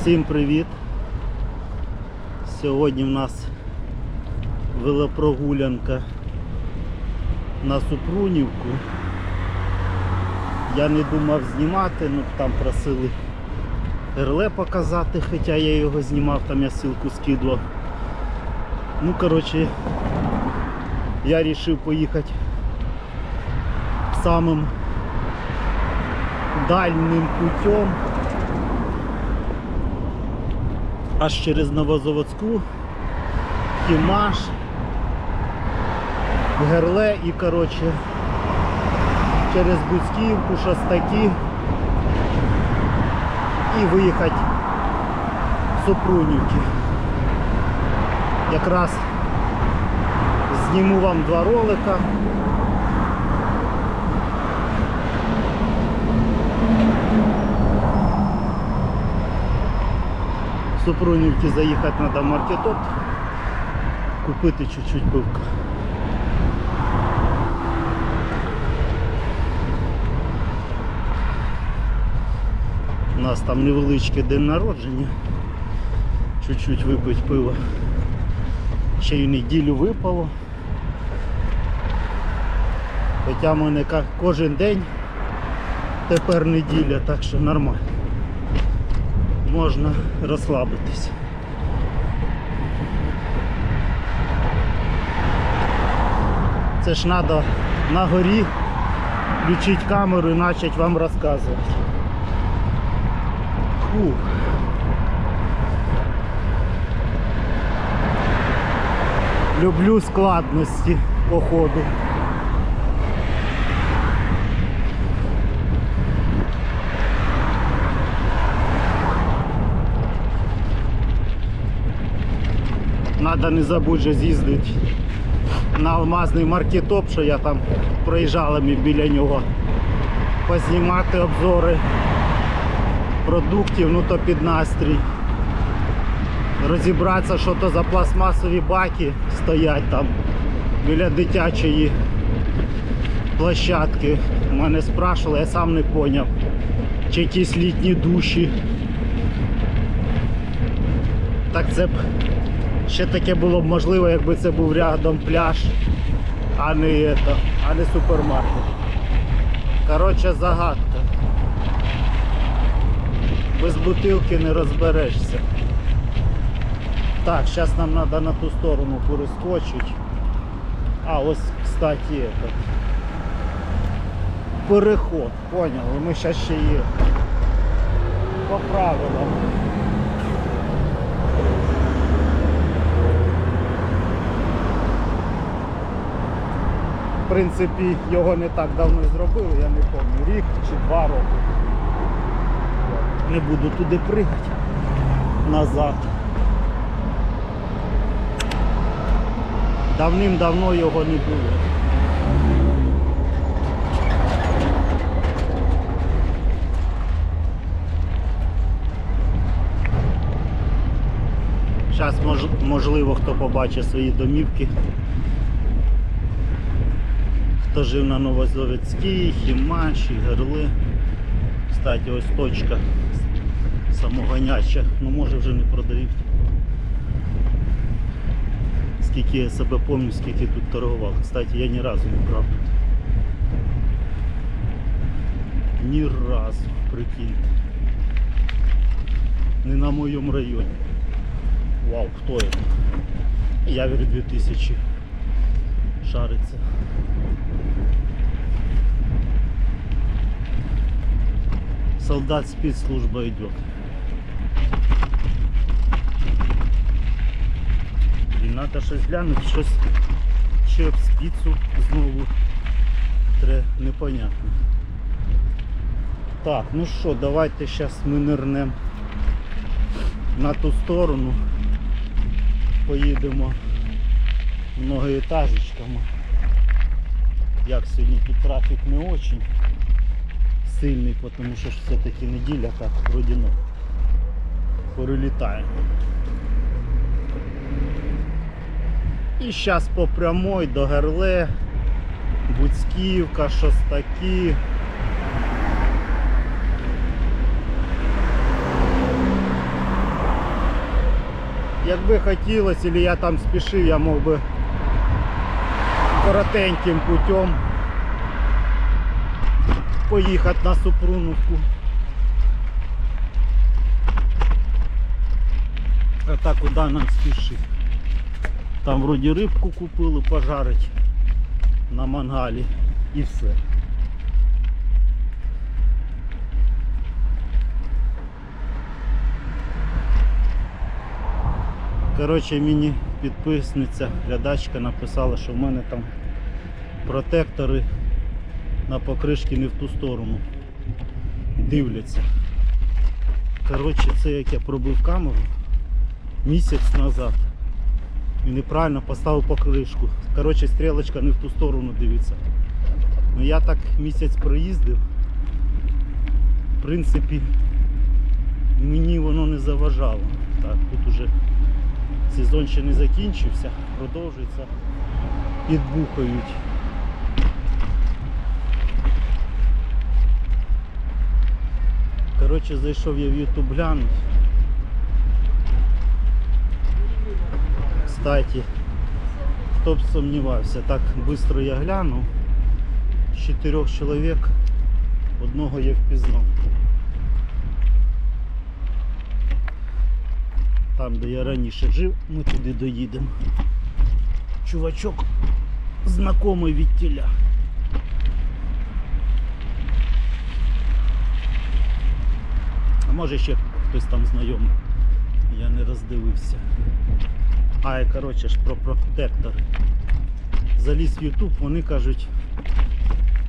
Всім привіт! Сьогодні в нас велопрогулянка на Супрунівку. Я не думав знімати, ну там просили РЛ показати, хоча я його знімав, там я ссылку скидував. Ну коротше, я вирішив поїхати самим дальним путем аж через Новозаводську, Хімаш, Герле і коротше через Буцьківку, Шостаки і виїхати в Супрунівки. Якраз зніму вам два ролика. Супрунівки заїхати треба в маркетот, купити чуть-чуть пивка. У нас там невеличкий день народження. Чуть-чуть випити пиво. Ще й неділю випало. Хоча в мене кожен день тепер неділя, так що нормально можна розслабитись. Це ж треба на горі включити камеру і почати вам розказувати. Фух. Люблю складності походу. Надо не забудь же з'їздити на алмазний маркетоп, що я там проїжджала біля нього. Познімати обзори продуктів, ну то під настрій. Розібратися, що то за пластмасові баки стоять там біля дитячої площадки. Мене спрашували, я сам не зрозумів. Чи якісь літні душі. Так це б Ще таке було б можливо, якби це був рядом пляж, а не, это, а не супермаркет. Коротше, загадка. Без бутилки не розберешся. Так, зараз нам треба на ту сторону перескочити. А, ось, кстати, этот. Переход, поняли, ми зараз ще є. По правилам. В принципі, його не так давно зробили, я не пам'ятаю, рік чи два роки. Не буду туди пригати назад. Давним-давно його не було. Зараз можливо хто побачить свої домівки. Хто жив на Новозаводській, Хімаші, Герли. Кстати, ось точка самогоняча. Ну може вже не продають. Скільки я себе пам'ятаю, скільки тут торгував. Кстати, я ні разу не брав. тут. Ні разу, прикиньте. Не на моєму районі. Вау, хто це? Явір 2000 шариться. Солдат спецслужба идет. І треба щось глянути, щось чи об спицу знову треба непонятно. Так, ну що, давайте зараз ми нирнемо на ту сторону. Поїдемо многоетажечками. Як сьогодні тут трафік не очень сильний, тому що все-таки неділя так вроді ну, перелітає. І зараз по прямой до Герле, Буцьківка, Шостаки. якби хотілося, або я там спішив, я мог би коротеньким путем поїхати на Супруновку. А так куди нам спішити? Там вроді рибку купили пожарить на мангалі і все. Коротше, мені підписниця, глядачка написала, що в мене там протектори на покришки не в ту сторону дивляться. Коротше, це як я пробив камеру місяць назад і неправильно поставив покришку. Коротше, стрілочка не в ту сторону дивиться. Ну я так місяць проїздив. В принципі, мені воно не заважало. Так, тут уже сезон ще не закінчився, продовжується, підбухають. Коротше, зайшов я в YouTube глянуть. Кстати, хто б сумнівався, так швидко я глянув. З чотирьох чоловік одного я впізнав. Там, де я раніше жив, ми туди доїдемо. Чувачок знайомий від тіля. Може ще хтось там знайомий. Я не роздивився. А, коротше ж про протектори. Заліз в YouTube, вони кажуть,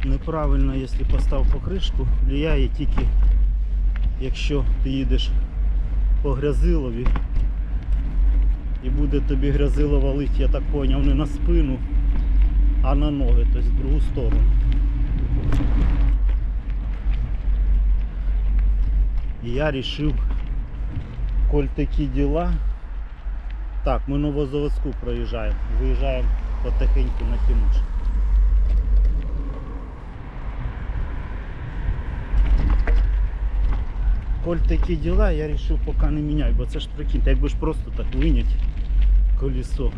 неправильно, якщо постав покришку, влияє тільки якщо ти їдеш по грязилові і буде тобі грязило валить, я так поняв, не на спину, а на ноги, тобто в другу сторону. І я вирішив, коль такі діла. Так, ми Новозаводську проїжджаємо. Виїжджаємо потихеньку на Тимуш. Коль такі діла, я вирішив поки не міняти, бо це ж прикиньте, якби ж просто так винять колесо,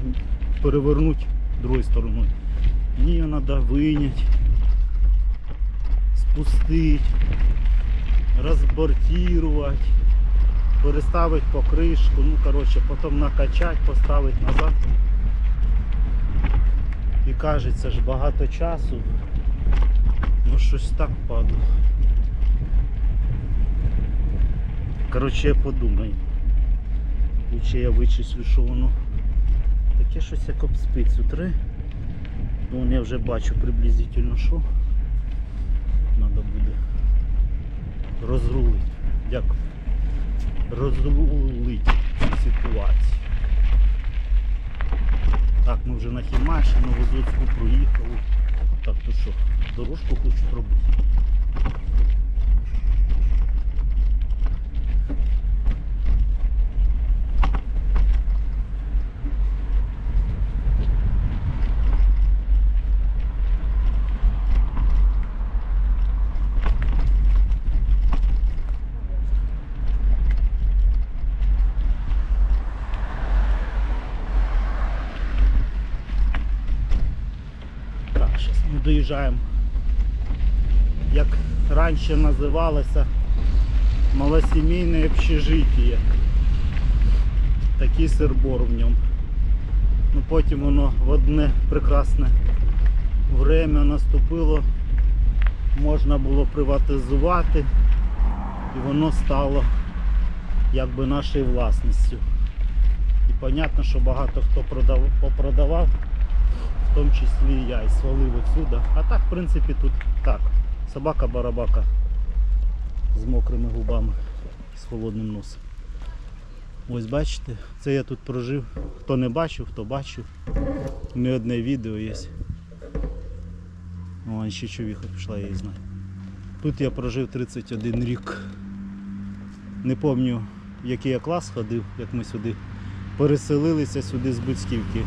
перевернути другою стороною. Його треба виняти, спустити, розбортувати, переставити покришку, ну коротше, потім накачати, поставити назад. І кажеться ж багато часу. Ну щось так падало. Коротше, я подумаю. Лучше я вичислю, що воно таке щось як об спицю три. Ну, я вже бачу приблизительно що. Треба буде розрулити. Дякую. Розрулити цю ситуацію. Так, ми вже на Хімаші, на Возоцьку проїхали. Так, то що, дорожку хочу пробити. Доїжджаємо. Як раніше називалося малосімейне общежиття. Такий сербор в ньому. Ну потім воно в одне прекрасне время наступило. Можна було приватизувати і воно стало якби нашою власністю. І понятно, що багато хто продав, попродавав в тому числі я і свалив отсюда. А так, в принципі, тут так. Собака-барабака з мокрими губами, з холодним носом. Ось бачите, це я тут прожив. Хто не бачив, хто бачив. Не одне відео є. О, ще човіха пішла, я її знаю. Тут я прожив 31 рік. Не пам'ятаю, який я клас ходив, як ми сюди переселилися сюди з Буцьківки.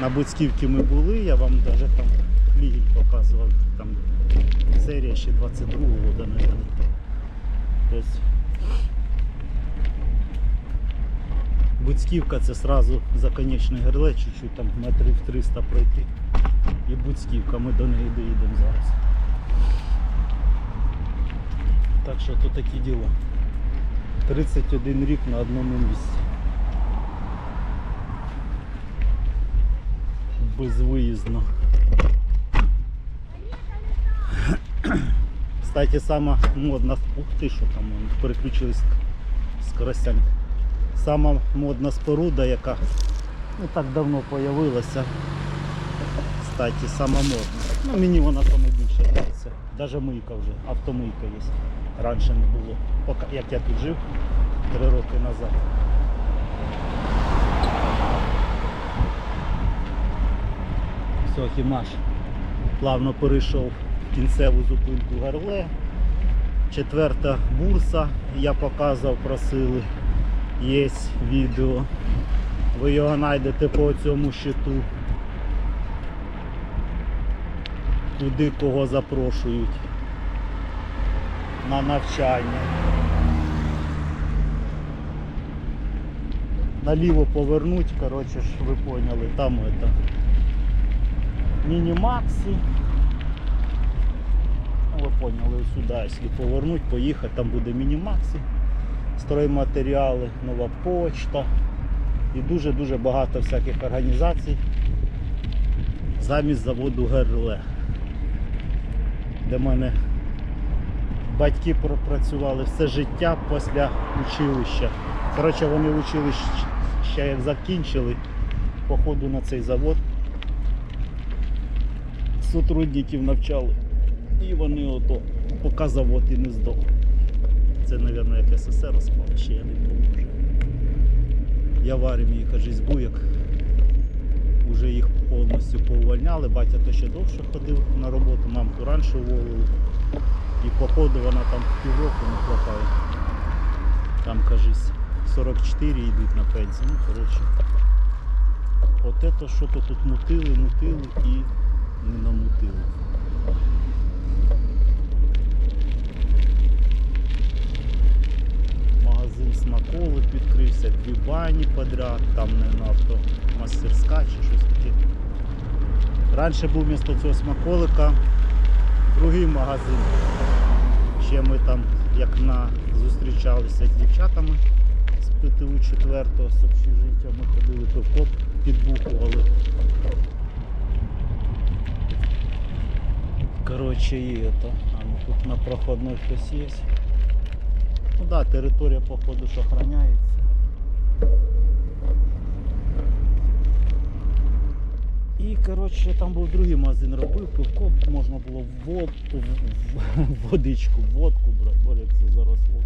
На Буцьківці ми були, я вам навіть там флігель показував, там серія ще 22-го года, мабуть. Тобто Буцьківка це сразу законечне герле, чуть-чуть там метрів 300 пройти. І Буцьківка, ми до неї доїдемо зараз. Так що то такі діла. 31 рік на одному місці. Безвиїзно. Кстати, сама модна. Ух ти, що там переключились скоростями. Сама модна споруда, яка не так давно з'явилася. Кстати, сама модна. Ну, мені вона саме більше подобається. Навіть мийка вже, автомийка є. Раніше не було. Поки як я тут жив три роки назад. Все, Хімаш плавно перейшов кінцеву зупинку Гарле. Четверта бурса, я показував, просили. Є відео. Ви його знайдете по цьому щиту. Куди кого запрошують на навчання. Наліво повернуть, коротше ж ви поняли, там это. Міні-максі. Ну, ви поняли, сюди, якщо повернуть, поїхати, там буде міні-максі, стройматеріали, нова почта і дуже-дуже багато всяких організацій замість заводу ГРЛ, де в мене батьки пропрацювали все життя після училища. Коротше, вони училище ще як закінчили, походу на цей завод сотрудників навчали. І вони ото, поки завод і не здох. Це, мабуть, як СССР розпав, ще я не пам'ятаю. Я в армії, кажись, був, як вже їх повністю поувольняли. Батя то ще довше ходив на роботу, мамку раніше уволили. І походу вона там півроку не хватає. Там, кажись, 44 йдуть на пенсію. Ну, коротше. От це що то тут мутили, мутили і не намутили. Магазин смаколик відкрився, дві бані подряд, там не нафто мастерська чи щось таке. Раніше був місто цього смаколика другий магазин. Ще ми там як на зустрічалися з дівчатами з ПТУ 4 з общежиття, ми ходили пивко, підбухували. Короче, і это. А ну тут на проходной хтось є. Ну да, територія походу ж охороняється. І коротше там був другий магазин робив, пивко можна було вод, водичку, водку брати, бо як це заросло.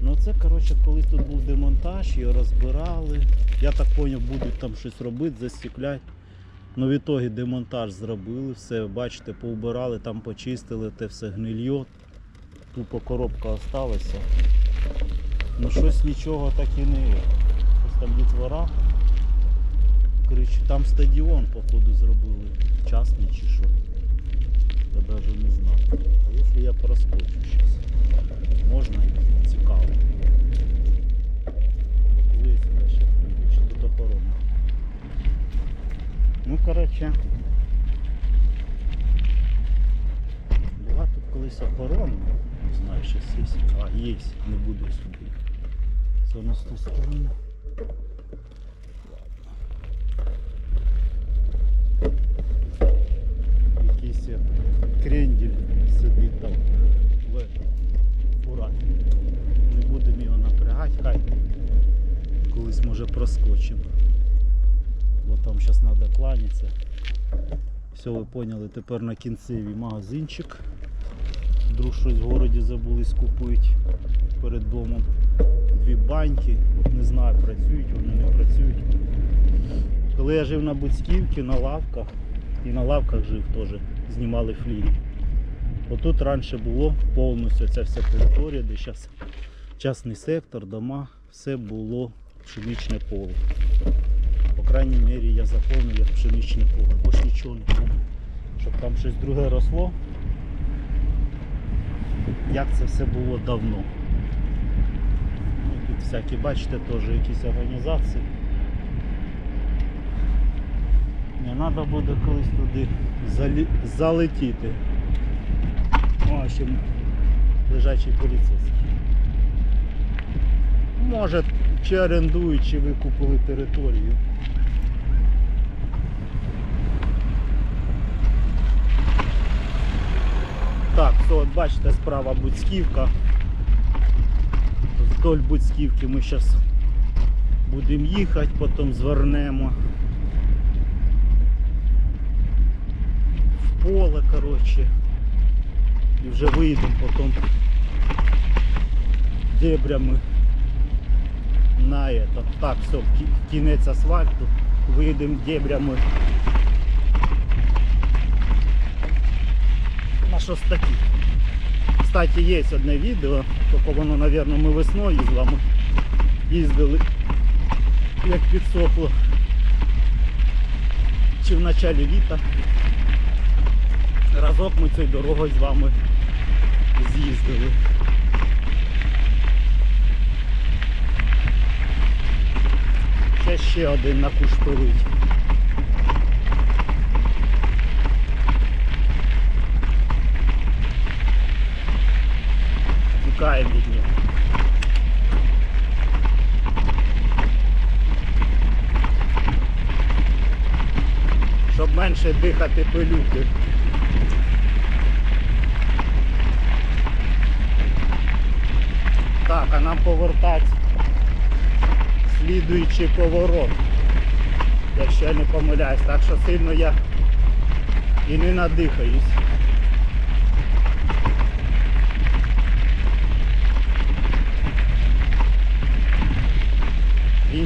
Ну це коротше колись тут був демонтаж, його розбирали. Я так зрозумів, будуть там щось робити, застікляти. Ну, в ітогі демонтаж зробили, все, бачите, поубирали, там почистили, те все гнилье. Тупо коробка осталася. Ну щось нічого так і не. Щось там дітвора. Коротше, там стадіон, походу, зробили. Частний чи що. Я навіть не знаю. А якщо я проскочу зараз? Можна цікаво. Коли я ще прийду, чи тут. Ну, коротше. Була тут колись охорона. Не знаю, щось є. А, є, не буду сюди. Це у нас ту сторону. Якийсь крендель сидить там в фураті. Не будемо його напрягати, хай колись може проскочимо. Там зараз треба кланятися. Все, ви поняли, тепер на кінцевій магазинчик. Вдруг щось в городі забулись купити перед домом. Дві баньки, не знаю, працюють вони, не працюють. Коли я жив на Буцьківці, на лавках, і на лавках жив теж, знімали флірі. Отут раніше було повністю ця вся територія, де зараз частний сектор, дома, все було пшеничне поле. По крайній мірі я заповнив як пшеничне поле, бо нічого не помню. Щоб там щось друге росло. Як це все було давно. Ну, тут всякі, бачите, теж якісь організації. Не треба буде колись туди залі... залетіти. О, ще лежачий поліцейський. Може, чи орендують, чи викупили територію. Так, все, от бачите, справа Буцьківка. Вдоль Буцьківки ми зараз будемо їхати, потім звернемо в поле, коротше. І вже вийдемо потім дебрями на это. Так, все, кінець асфальту. Вийдемо дебрями на шостаки. Кстати, є одне відео, тільки воно, мабуть, ми весною з вами їздили, як підсохло. Чи в началі літа. Разок ми цією дорогою з вами з'їздили. Ще ще один накуштують. Тікаємо від нього. Щоб менше дихати пилюки. Так, а нам повертати слідуючий поворот. Якщо я не помиляюсь, так що сильно я і не надихаюсь.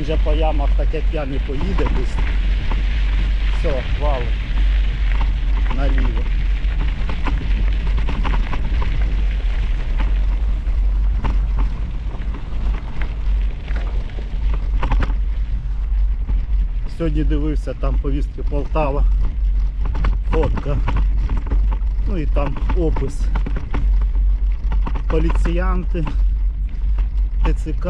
Він же по ямах так як я не поїде десь. Все, валим. Наліво. Сьогодні дивився там повістки Полтава. Фотка. Ну і там опис. Поліціянти, ТЦК.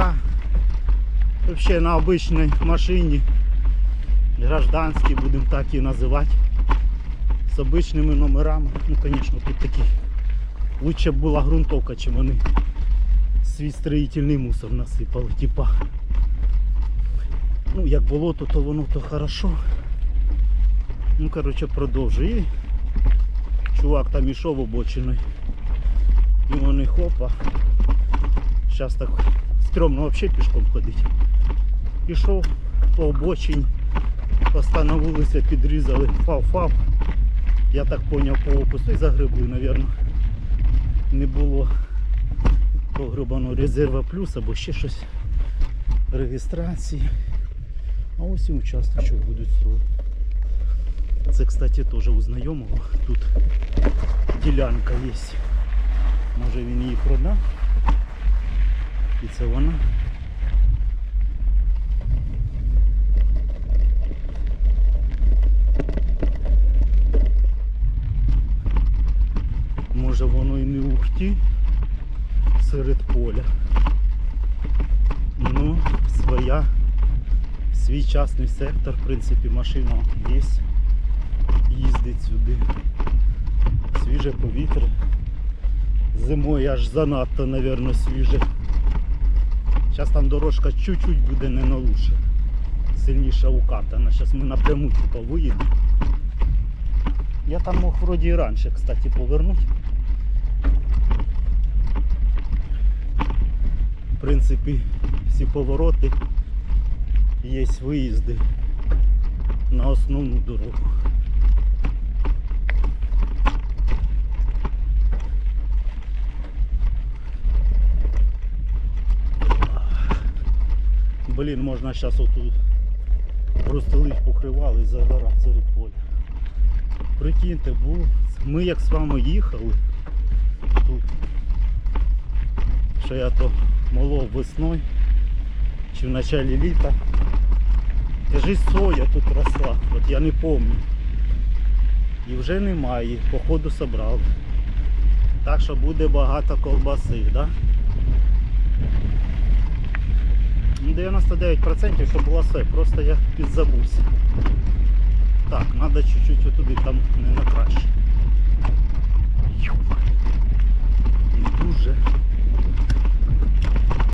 Взагалі на обичній машині. Гражданській будемо так і називати. З обичними номерами. Ну звісно тут такі. Лучше б була ґрунтовка, чим вони свій строїтельний мусор насипали, типа. Ну, як болото, то воно то хорошо. Ну, коротше, продовжує. Чувак там ішов обочиною. І вони хопа. Зараз так стрьомно взагалі пішком ходить. Пішов по обочині, постановилися, підрізали фав-фав. Я так зрозумів по опису і загребли, мабуть. Не було погребаного резерва плюс або ще щось реєстрації. А ось і участочок будуть строїти. Це, кстати, теж у знайомого. Тут ділянка є. Може він її продав. І це вона. Може воно і Ухті серед поля. Ну, своя свій частний сектор, в принципі, машина є, їздить сюди. Свіже повітря. Зимою аж занадто, мабуть, свіже. Зараз там дорожка чуть-чуть буде не на лучше. Сильніше укатана. Зараз ми напряму типу, виїдемо. Я там мог вроді і раніше, кстати, повернути. Принципі, всі повороти є виїзди на основну дорогу. Блін, можна зараз отут розстелить покривали і загорати серед поля. Прикиньте, бо ми як з вами їхали тут, що я то молов весной чи в начале літа. Кажись, соя тут росла, от я не помню. І вже немає, походу собрав. Так що буде багато колбаси, да? 99% що була все, просто я підзабувся. Так, треба чуть-чуть отуди, там не на краще. Дуже.